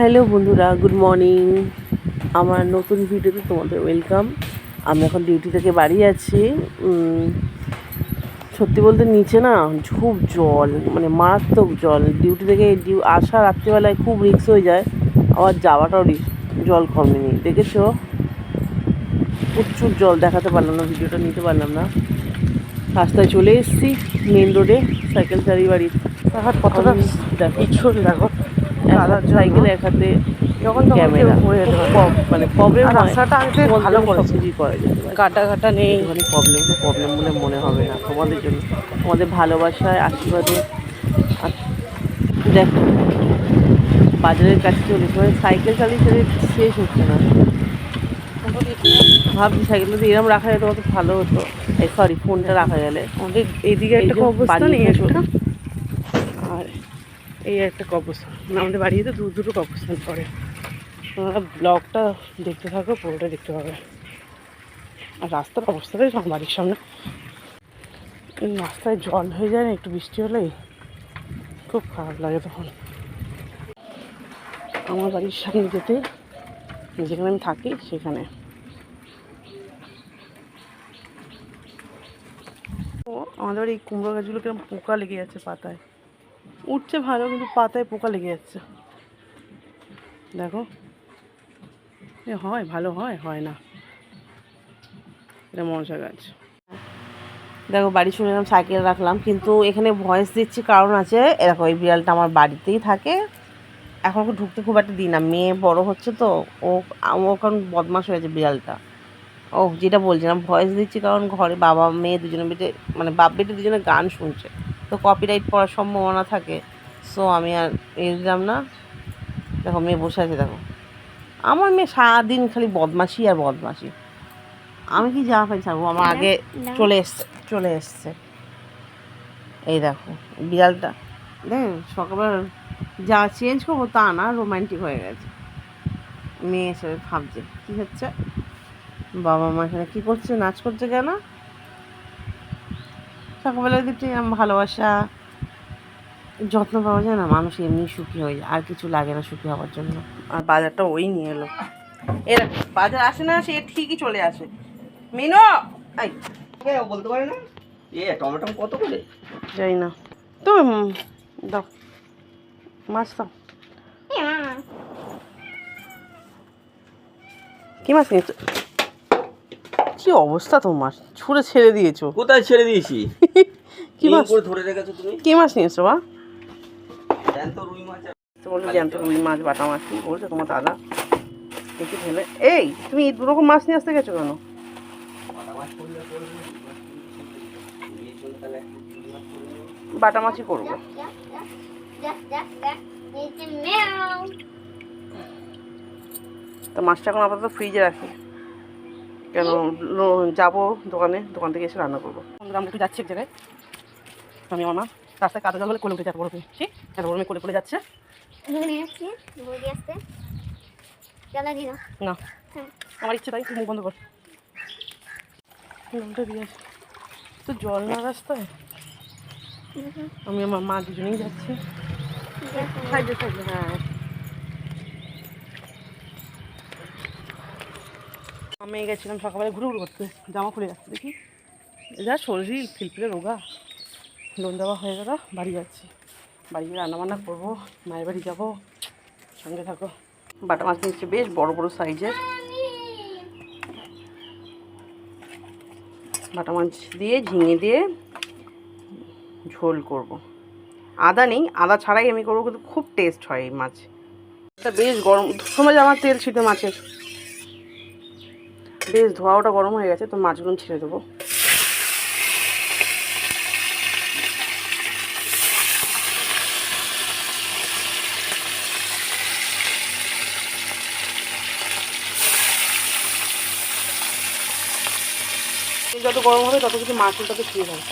Hello বন্ধুরা good morning. আমার নতুন ভিডিওতে তোমাদের ওয়েলকাম। আমি এখন ডিউটি থেকে বাড়ি আছি। সত্যি বলতে নিচে না খুব জল মানে মারাত্মক জল। ডিউটি থেকে ডিউ আসা রাত্রিবেলায় খুব রিক্স হয়ে যায়। আবার যাওয়াটাও রিক্স জল কমেনি দেখেছ? প্রচুর জল দেখাতে পারলাম না ভিডিওটা নিতে পারলাম না। রাস্তায় চলে এসেছি মেন রোডে সাইকেল চালিয়ে বাড়ি। কতটা দেখো। সাইকেল এক হাতে যখন ক্যামেরা। মানে প্রবলেম রাস্তাটা আগে ভালো করেছে। কিছুই করা গাটা নেই। একটুখানি প্রবলেম প্রবলেম বলে মনে হবে না তোমাদের জন্য। তোমাদের ভালোবাসায় আশীর্বাদে। আর দেখো বাজারের কাছে চলে মানে সাইকেল চালিয়ে চালিয়ে শেষ হচ্ছে না। ভাবছি সাইকেলটা যদি এরকম রাখা যেত কত ভালো হতো। এই সরি ফোনটা রাখা গেলে। আমাদের এইদিকে এই একটা কবরস্থান বাড়ি একটা এই একটা কবরস্থান। মানে আমাদের বাড়িতে দূর দুটো কবরস্থান পড়ে। তোমরা ব্লগটা দেখতে থাকো, পুরোটা দেখতে পাবে। আর রাস্তার অবস্থাটাই বাড়ির সামনে। রাস্তায় জল হয়ে যায় না, একটু বৃষ্টি হলেই খুব খারাপ লাগে তখন। আমার বাড়ির সামনে যেতে, যেখানে আমি থাকি, সেখানে। ও, আমাদের বাড়ি কুমড়ো গাছগুলো কীরকম পোকা লেগে যাচ্ছে পাতায়। উঠছে ভালো, কিন্তু পাতায় পোকা লেগে যাচ্ছে। দেখো। এ হয়, ভালো হয় হয় না। এটা মশা গাছ। দেখো, বাড়ি চলে এলাম, সাইকেল রাখলাম, কিন্তু এখানে ভয়েস দিচ্ছি, কারণ আছে এরকম এই বিড়ালটা আমার বাড়িতেই থাকে। এখন ওকে ঢুকতে খুব একটা দিই না, মেয়ে বড় হচ্ছে তো, ও ও কারণ বদমাস হয়েছে বিড়ালটা। ও, যেটা বলছিলাম, ভয়েস দিচ্ছি, কারণ ঘরে বাবা, মেয়ে দুজনে বেটে মানে বাপ বেটে দুজনে গান শুনছে। তো কপিরাইট পড়ার সম্ভাবনা থাকে। সো আমি আর এ দিলাম না। দেখো মেয়ে বসে আছে দেখো। আমার মেয়ে সারাদিন খালি বদমাশি আর বদমাশি। আমি কি জামা প্যান্ট ছাড়বো? আমার আগে চলে এসছে চলে এসছে। এই দেখো বিড়ালটা। দেখ সকালবেলা যা চেঞ্জ করব তা না রোমান্টিক হয়ে গেছে। মেয়ে এসে ভাবছে কী হচ্ছে? বাবা মা এখানে কী করছে নাচ করছে কেন? সকালবেলা এরম ভালোবাসা যত্ন পাওয়া যায় না মানুষ এমনি সুখী হয়ে যায় আর কিছু লাগে না সুখী হওয়ার জন্য। আর বাজারটা ওই নিয়ে এলো। এর বাজার আসে না সে ঠিকই চলে আসে। মিনো আই বলতে পারে না? এ টমেটো কত করে? যাই না। তুমি দাও। মাছ দাও। কি মাছ নিয়েছো কি অবস্থা তোমার ছুঁড়ে ছেড়ে দিয়েছ কোথায় ছেড়ে দিয়েছি কি মাছ করে ধরে রেখেছো তুমি কি মাছ নিয়েছো বা জ্যান্ত রুই মাছ বলল জ্যান্ত রুই মাছ বাটা মাছ কি বলছো তোমার দাদা দেখি ফেলে এই তুমি দু রকম মাছ নিয়ে আসতে গেছো কেন। বাটা মাছই করব তো মাছটা এখন আপাতত ফ্রিজে রাখি কেন লো- যাব দোকানে দোকান থেকে এসে রান্না করব। আমরা একটু যাচ্ছি এক জায়গায়। আমি আমার মা রাস্তায় কাদা জঙ্গলে কোলে উঠে যাব বড় ঠিক এত বড় কোলে কোলে যাচ্ছে। না আমার ইচ্ছে তাই মুখ বন্ধ কর। দিয়ে তো জল না রাস্তায়? আমি আমার মা দুজনেই যাচ্ছি। হ্যাঁ। আমি গেছিলাম সকালবেলা ঘুরে ঘুরে করতে, জামা খুলে যাচ্ছে, দেখি। যা শরীর ফিলফিলে রোগা। লোন দেওয়া হয়ে গেল, বাড়ি যাচ্ছি। বাড়ি গিয়ে রান্নাবান্না করব, মায়ের বাড়ি যাব, সঙ্গে থাকো। বাটা মাছ নিচ্ছে বেশ, বড় বড় সাইজের। বাটা মাছ দিয়ে ঝিঙে দিয়ে ঝোল করব। আদা নেই, আদা ছাড়াই আমি করব, কিন্তু খুব টেস্ট হয় এই মাছ। বেশ গরম সময় আমার তেল ছিটে মাছের। বেশ ধোয়াটা গরম হয়ে গেছে, তো মাছগুলো ছেড়ে দেবো। যত গরম হবে, তত কিছু মাছের তত ঠিক হবে।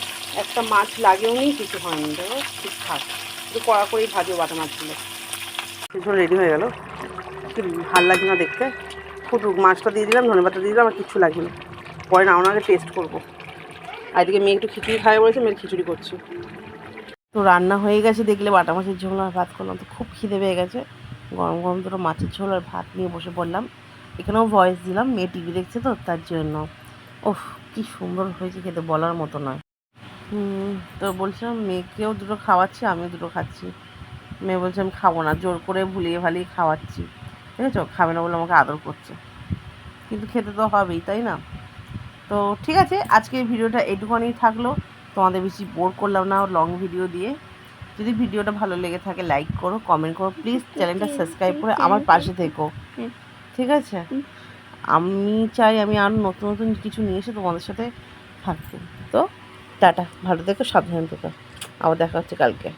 একটা মাছ লাগেও নি, কিছু হয়নি, দেখো, ঠিকঠাক। একটু কড়া করেই ভাজবো বাটা মাছগুলো। রেডি হয়ে গেল। কি ভালো লাগছে না দেখতে? ফুটুক মাছটা দিয়ে দিলাম, ধনে পাতা দিয়ে দিলাম, আর কিচ্ছু লাগবে না পরে না, ওনাকে টেস্ট করব। আর এদিকে মেয়ে একটু খিচুড়ি খাই বলেছে মেয়ে খিচুড়ি করছি। তো রান্না হয়ে গেছে, দেখলে বাটা মাছের ঝোল আর ভাত করলাম। তো খুব খিদে পেয়ে গেছে। গরম গরম দুটো মাছের ঝোল আর ভাত নিয়ে বসে পড়লাম। এখানেও ভয়েস দিলাম, মেয়ে টিভি দেখছে তো, তার জন্য। ওহ কি সুন্দর হয়েছে খেতে, বলার মতো নয়। তো বলছিলাম, মেয়েকেও দুটো খাওয়াচ্ছি, আমিও দুটো খাচ্ছি। মেয়ে বলছে, আমি খাব না, জোর করে ভুলিয়ে ভালিয়ে খাওয়াচ্ছি। আছে খাবে না বলে আমাকে আদর করছে। কিন্তু খেতে তো হবেই, তাই না? তো ঠিক আছে আজকের ভিডিওটা এটুখানি থাকল। তোমাদের বেশি বোর করলাম না লং ভিডিও দিয়ে। যদি ভিডিওটা ভালো লেগে থাকে লাইক করো কমেন্ট করো। প্লিজ চ্যানেলটা সাবস্ক্রাইব করে আমার পাশে থেকো। ঠিক আছে? আমি চাই আমি আরও নতুন নতুন কিছু নিয়ে এসে তোমাদের সাথে থাকতে। তো টাটা, ভালো থেকো, সাবধান থেকো। আবার দেখা হচ্ছে কালকে।